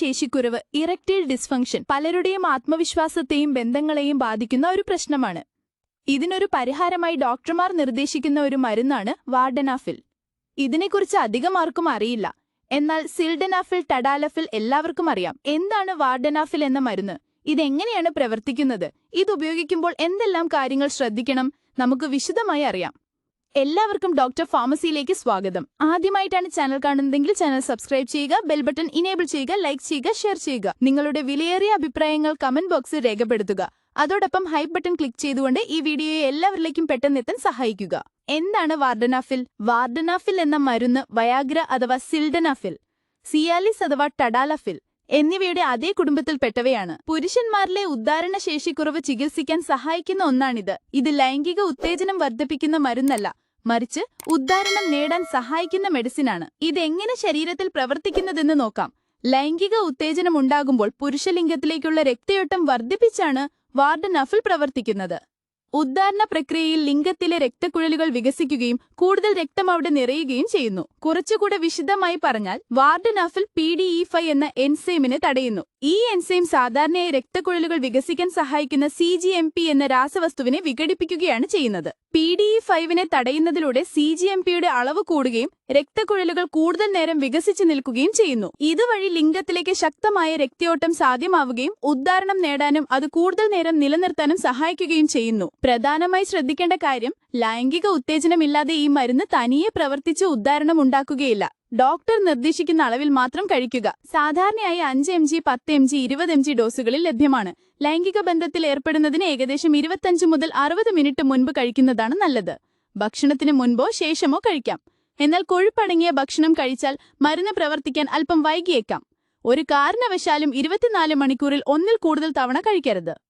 ശേഷിക്കുറവ് erectile dysfunction പലരുടെയും ആത്മവിശ്വാസത്തെയും ബന്ധങ്ങളെയും ബാധിക്കുന്ന ഒരു പ്രശ്നമാണ്. ഇതിനൊരു പരിഹാരമായി ഡോക്ടർമാർ നിർദ്ദേശിക്കുന്ന ഒരു മരുന്നാണ് വാർഡനാഫിൽ. ഇതിനെക്കുറിച്ച് അധികം ആർക്കും അറിയില്ല. എന്നാൽ സിൽഡനാഫിൽ ടഡാലഫിൽ എല്ലാവർക്കും അറിയാം. എന്താണ് വാർഡനാഫിൽ എന്ന മരുന്ന്? ഇതെങ്ങനെയാണ് പ്രവർത്തിക്കുന്നത്? ഇത് ഉപയോഗിക്കുമ്പോൾ എന്തെല്ലാം കാര്യങ്ങൾ ശ്രദ്ധിക്കണം? നമുക്ക് വിശദമായി അറിയാം. എല്ലാവർക്കും ഡോക്ടർ ഫാർമസിയിലേക്ക് സ്വാഗതം. ആദ്യമായിട്ടാണ് ചാനൽ കാണുന്നതെങ്കിൽ ചാനൽ സബ്സ്ക്രൈബ് ചെയ്യുക ബെൽ ബട്ടൺ ഇനേബിൾ ചെയ്യുക ലൈക്ക് ചെയ്യുക ഷെയർ ചെയ്യുക. നിങ്ങളുടെ വിലയേറിയ അഭിപ്രായങ്ങൾ കമന്റ് ബോക്സിൽ രേഖപ്പെടുത്തുക. അതോടൊപ്പം ഹൈപ്പ് ബട്ടൺ ക്ലിക്ക് ചെയ്തുകൊണ്ട് ഈ വീഡിയോയെ എല്ലാവരിലേക്കും പെട്ടെന്ന് എത്താൻ സഹായിക്കുക. എന്താണ് വാർഡനാഫിൽ? വാർഡനാഫിൽ എന്ന മരുന്ന് വയാഗ്ര അഥവാ സിൽഡനാഫിൽ സിയാലിസ് അഥവാ ടഡാലഫിൽ എന്നിവയുടെ അതേ കുടുംബത്തിൽപ്പെട്ടവയാണ്. പുരുഷന്മാരിലെ ഉദ്ധാരണ ശേഷിക്കുറവ് ചികിത്സിക്കാൻ സഹായിക്കുന്ന ഒന്നാണിത്. ഇത് ലൈംഗിക ഉത്തേജനം വർദ്ധിപ്പിക്കുന്ന മരുന്നല്ല മറിച്ച് ഉദ്ധാരണം നേടാൻ സഹായിക്കുന്ന മെഡിസിനാണ്. ഇതെങ്ങനെ ശരീരത്തിൽ പ്രവർത്തിക്കുന്നതെന്ന് നോക്കാം. ലൈംഗിക ഉത്തേജനം ഉണ്ടാകുമ്പോൾ പുരുഷലിംഗത്തിലേക്കുള്ള രക്തയോട്ടം വർദ്ധിപ്പിച്ചാണ് വാർഡനഫിൽ പ്രവർത്തിക്കുന്നത്. ഉദ്ധാരണ പ്രക്രിയയിൽ ലിംഗത്തിലെ രക്തക്കുഴലുകൾ വികസിക്കുകയും കൂടുതൽ രക്തം അവിടെ നിറയുകയും ചെയ്യുന്നു. കുറച്ചുകൂടെ വിശദമായി പറഞ്ഞാൽ vardenafil P D E five എന്ന എൻസൈമിനെ തടയുന്നു. ഈ എൻസൈം സാധാരണയായി രക്തക്കുഴലുകൾ വികസിക്കാൻ സഹായിക്കുന്ന സി ജി എം പി എന്ന രാസവസ്തുവിനെ വിഘടിപ്പിക്കുകയാണ് ചെയ്യുന്നത്. പി ഡി ഇ ഫൈവിനെ തടയുന്നതിലൂടെ സി ജി എം പിയുടെ അളവ് കൂടുകയും രക്തക്കുഴലുകൾ കൂടുതൽ നേരം വികസിച്ചു നിൽക്കുകയും ചെയ്യുന്നു. ഇതുവഴി ലിംഗത്തിലേക്ക് ശക്തമായ രക്തയോട്ടം സാധ്യമാവുകയും ഉദ്ധാരണം നേടാനും അത് കൂടുതൽ നേരം നിലനിർത്താനും സഹായിക്കുകയും ചെയ്യുന്നു. പ്രധാനമായി ശ്രദ്ധിക്കേണ്ട കാര്യം ലൈംഗിക ഉത്തേജനമില്ലാതെ ഈ മരുന്ന് തനിയെ പ്രവർത്തിച്ച് ഉദ്ധാരണം ഉണ്ടാക്കുകയില്ല. ഡോക്ടർ നിർദ്ദേശിക്കുന്ന അളവിൽ മാത്രം കഴിക്കുക. സാധാരണയായി അഞ്ച് എം ജി പത്ത് എം ജി ഇരുപത് എം ജി ഡോസുകളിൽ ലഭ്യമാണ്. ലൈംഗിക ബന്ധത്തിൽ ഏർപ്പെടുന്നതിന് ഏകദേശം ഇരുപത്തഞ്ച് മുതൽ അറുപത് മിനിറ്റ് മുൻപ് കഴിക്കുന്നതാണ് നല്ലത്. ഭക്ഷണത്തിന് മുൻപോ ശേഷമോ കഴിക്കാം. എന്നാൽ കൊഴുപ്പടങ്ങിയ ഭക്ഷണം കഴിച്ചാൽ മരുന്ന് പ്രവർത്തിക്കാൻ അല്പം വൈകിയേക്കാം. ഒരു കാരണവശാലും ഇരുപത്തിനാല് മണിക്കൂറിൽ ഒന്നിൽ കൂടുതൽ തവണ കഴിക്കരുത്.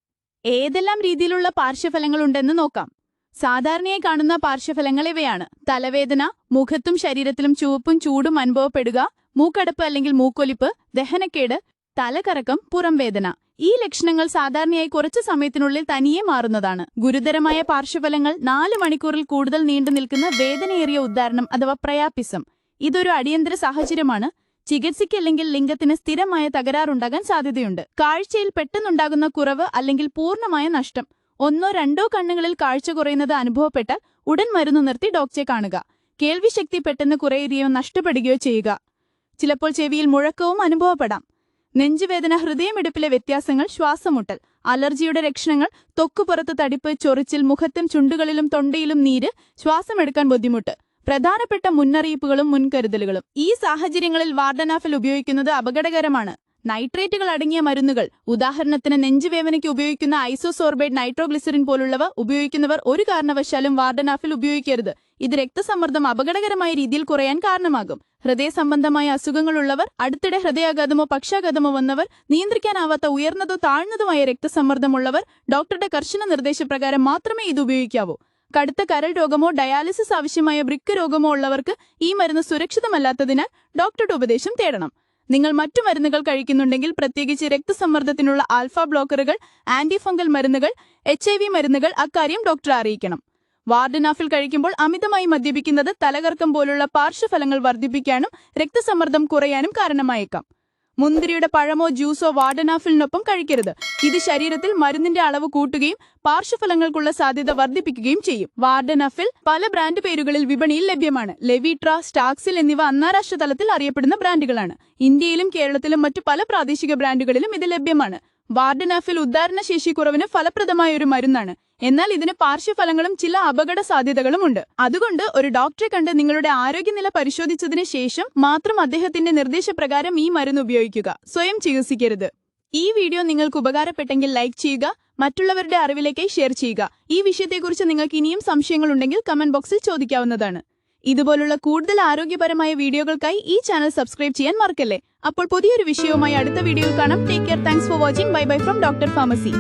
ഏതെല്ലാം രീതിയിലുള്ള പാർശ്വഫലങ്ങളുണ്ടെന്ന് നോക്കാം. സാധാരണയായി കാണുന്ന പാർശ്വഫലങ്ങൾ ഇവയാണ്. തലവേദന മുഖത്തും ശരീരത്തിലും ചുവപ്പും ചൂടും അനുഭവപ്പെടുക മൂക്കടപ്പ് അല്ലെങ്കിൽ മൂക്കൊലിപ്പ് ദഹനക്കേട് തലകറക്കം പുറംവേദന. ഈ ലക്ഷണങ്ങൾ സാധാരണയായി കുറച്ചു സമയത്തിനുള്ളിൽ തനിയെ മാറുന്നതാണ്. ഗുരുതരമായ പാർശ്വഫലങ്ങൾ നാല് മണിക്കൂറിൽ കൂടുതൽ നീണ്ടു നിൽക്കുന്ന വേദനയേറിയ ഉദ്ധാരണം അഥവാ പ്രയാപ്പിസം ഇതൊരു അടിയന്തര സാഹചര്യമാണ്. ചികിത്സയ്ക്കല്ലെങ്കിൽ ലിംഗത്തിന് സ്ഥിരമായ തകരാറുണ്ടാകാൻ സാധ്യതയുണ്ട്. കാഴ്ചയിൽ പെട്ടെന്നുണ്ടാകുന്ന കുറവ് അല്ലെങ്കിൽ പൂർണമായ നഷ്ടം. ഒന്നോ രണ്ടോ കണ്ണുകളിൽ കാഴ്ച കുറയുന്നത് അനുഭവപ്പെട്ടാൽ ഉടൻ മരുന്ന് നിർത്തി ഡോക്ടറെ കാണുക. കേൾവിശക്തി പെട്ടെന്ന് കുറയുകയോ നഷ്ടപ്പെടുകയോ ചെയ്യുക. ചിലപ്പോൾ ചെവിയിൽ മുഴക്കവും അനുഭവപ്പെടാം. നെഞ്ചുവേദന ഹൃദയമിടിപ്പിലെ വ്യത്യാസങ്ങൾ ശ്വാസമുട്ടൽ അലർജിയുടെ ലക്ഷണങ്ങൾ തൊക്കുപുറത്ത് തടിപ്പ് ചൊറിച്ചിൽ മുഖത്തും ചുണ്ടുകളിലും തൊണ്ടയിലും നീര് ശ്വാസമെടുക്കാൻ ബുദ്ധിമുട്ട്. പ്രധാനപ്പെട്ട മുന്നറിയിപ്പുകളും മുൻകരുതലുകളും. ഈ സാഹചര്യങ്ങളിൽ വാർഡനാഫിൽ ഉപയോഗിക്കുന്നത് അപകടകരമാണ്. നൈട്രേറ്റുകൾ അടങ്ങിയ മരുന്നുകൾ ഉദാഹരണത്തിന് നെഞ്ചുവേദനയ്ക്ക് ഉപയോഗിക്കുന്ന ഐസോസോർബേറ്റ് നൈട്രോഗ്ലിസറിൻ പോലുള്ളവ ഉപയോഗിക്കുന്നവർ ഒരു കാരണവശാലും വാർഡനാഫിൽ ഉപയോഗിക്കരുത്. ഇത് രക്തസമ്മർദ്ദം അപകടകരമായ രീതിയിൽ കുറയാൻ കാരണമാകും. ഹൃദയ സംബന്ധമായ അസുഖങ്ങളുള്ളവർ അടുത്തിടെ ഹൃദയാഘാതമോ പക്ഷാഘാതമോ വന്നവർ നിയന്ത്രിക്കാനാവാത്ത ഉയർന്നതോ താഴ്ന്നതുമായ രക്തസമ്മർദ്ദമുള്ളവർ ഡോക്ടറുടെ കർശന നിർദ്ദേശപ്രകാരം മാത്രമേ ഇത് ഉപയോഗിക്കാവൂ. കടുത്ത കരൾ രോഗമോ ഡയാലിസിസ് ആവശ്യമായ ബ്രിക്ക് രോഗമോ ഉള്ളവർക്ക് ഈ മരുന്ന് സുരക്ഷിതമല്ലാത്തതിനാൽ ഡോക്ടറുടെ ഉപദേശം തേടണം. നിങ്ങൾ മറ്റു മരുന്നുകൾ കഴിക്കുന്നുണ്ടെങ്കിൽ പ്രത്യേകിച്ച് രക്തസമ്മർദ്ദത്തിനുള്ള ആൽഫ ബ്ലോക്കറുകൾ ആന്റിഫംഗൽ മരുന്നുകൾ എച്ച് ഐ വി മരുന്നുകൾ അക്കാര്യം ഡോക്ടറെ അറിയിക്കണം. വാർഡനാഫിൽ കഴിക്കുമ്പോൾ അമിതമായി മദ്യപിക്കുന്നത് തലകർക്കം പോലുള്ള പാർശ്വഫലങ്ങൾ വർദ്ധിപ്പിക്കാനും രക്തസമ്മർദ്ദം കുറയാനും കാരണമായേക്കാം. മുന്തിരിയുടെ പഴമോ ജ്യൂസോ വാർഡനാഫിലിനൊപ്പം കഴിക്കരുത്. ഇത് ശരീരത്തിൽ മരുന്നിന്റെ അളവ് കൂട്ടുകയും പാർശ്വഫലങ്ങൾക്കുള്ള സാധ്യത വർദ്ധിപ്പിക്കുകയും ചെയ്യും. വാർഡനാഫിൽ പല ബ്രാൻഡ് പേരുകളിൽ വിപണിയിൽ ലഭ്യമാണ്. ലെവിട്ര സ്റ്റാക്സിൽ എന്നിവ അന്താരാഷ്ട്ര തലത്തിൽ അറിയപ്പെടുന്ന ബ്രാൻഡുകളാണ്. ഇന്ത്യയിലും കേരളത്തിലും മറ്റു പല പ്രാദേശിക ബ്രാൻഡുകളിലും ഇത് ലഭ്യമാണ്. വാർഡനാഫിൽ ഉദ്ധാരണശേഷി കുറവിന് ഫലപ്രദമായ ഒരു മരുന്നാണ്. എന്നാൽ ഇതിന് പാർശ്വഫലങ്ങളും ചില അപകട സാധ്യതകളും ഉണ്ട് അതുകൊണ്ട് ഒരു ഡോക്ടറെ കണ്ട് നിങ്ങളുടെ ആരോഗ്യനില പരിശോധിച്ചതിന് ശേഷം മാത്രം അദ്ദേഹത്തിന്റെ നിർദ്ദേശപ്രകാരം ഈ മരുന്ന് ഉപയോഗിക്കുക. സ്വയം ചികിത്സിക്കരുത്. ഈ വീഡിയോ നിങ്ങൾക്ക് ഉപകാരപ്പെട്ടെങ്കിൽ ലൈക്ക് ചെയ്യുക മറ്റുള്ളവരുടെ അറിവിലേക്ക് ഷെയർ ചെയ്യുക. ഈ വിഷയത്തെക്കുറിച്ച് നിങ്ങൾക്ക് ഇനിയും സംശയങ്ങളുണ്ടെങ്കിൽ കമന്റ് ബോക്സിൽ ചോദിക്കാവുന്നതാണ്. ഇതുപോലുള്ള കൂടുതൽ ആരോഗ്യപരമായ വീഡിയോകൾക്കായി ഈ ചാനൽ സബ്സ്ക്രൈബ് ചെയ്യാൻ മറക്കല്ലേ? അപ്പോൾ പുതിയൊരു വിഷയവുമായി അടുത്ത വീഡിയോയിൽ കാണാം. Take care thanks for watching bye bye from doctor pharmacy